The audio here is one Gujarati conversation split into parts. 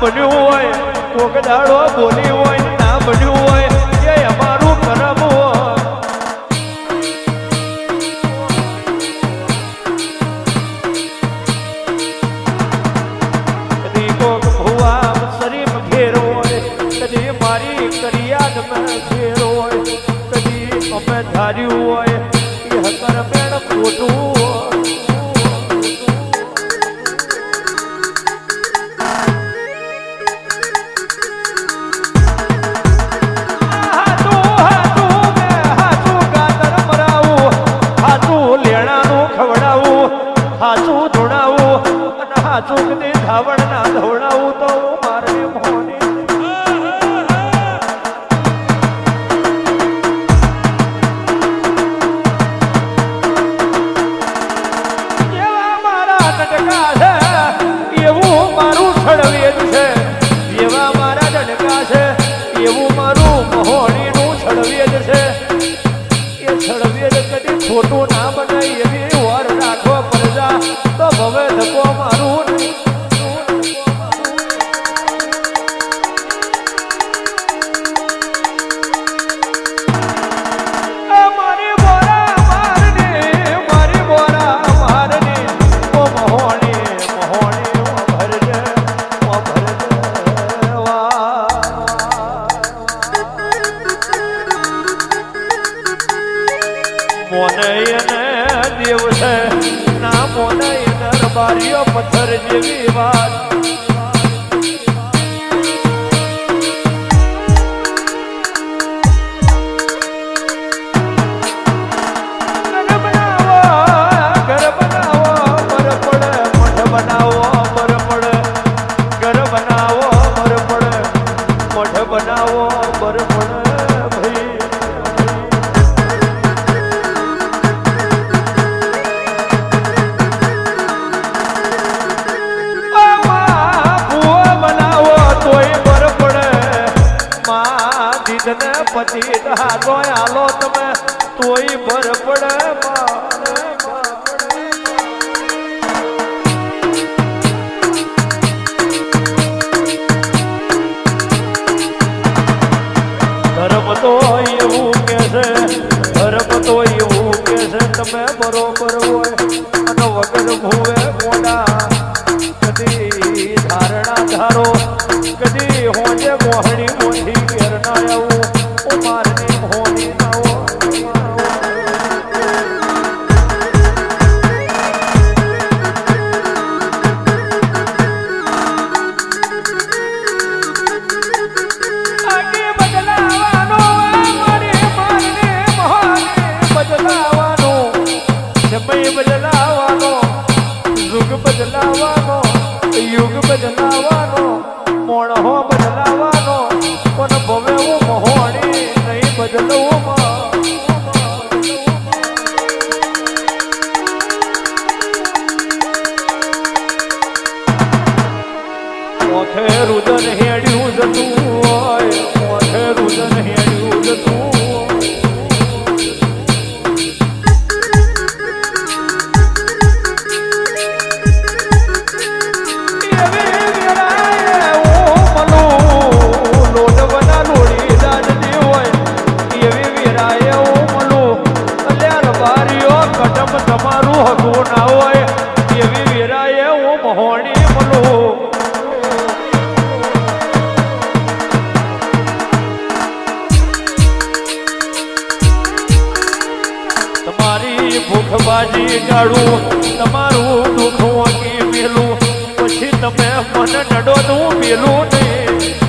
બન્યું હોય, કોક દાડો બોલી હોય ના બન્યું હોય અમારું કરમ હોય. કદી કોક શરીફ ઘેર હોય, કદી મારી કરિયાદમાં ઘેર હોય, કદી અમે ધાર્યું હોય એ હકર મેળ ખોટું สู้กันดี બારીઓ પથ્થર જેવી વાત. ગોય તમે તોય ભર પડે ધર્મ તો એવું કે છે, ધર્મ તો એવું કે છે, તમે બરોબર હોય, અને વગર ભૂવે મોડા કદી ધારણા ધારો, કદી હોજે મોહણી. યુગ બદલાવાનો મોણ હો બદલાવાનો, પણ ભવે હું રુદન હેડ્યું જતું હોય રુદન હેડ્યું જતું ભૂખ બાજી ગાળું તમારું દુઃખ વાગી મેલું પછી તમે મને નડો તું મેલું નહીં.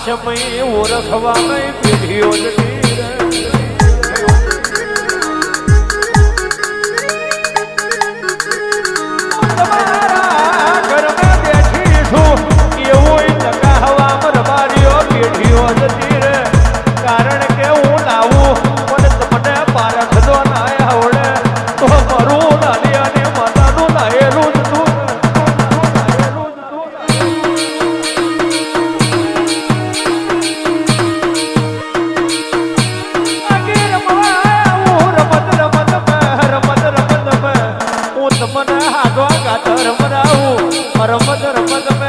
સમય ઓળખવા કઈ પેઢીઓ જતી Para poder apagar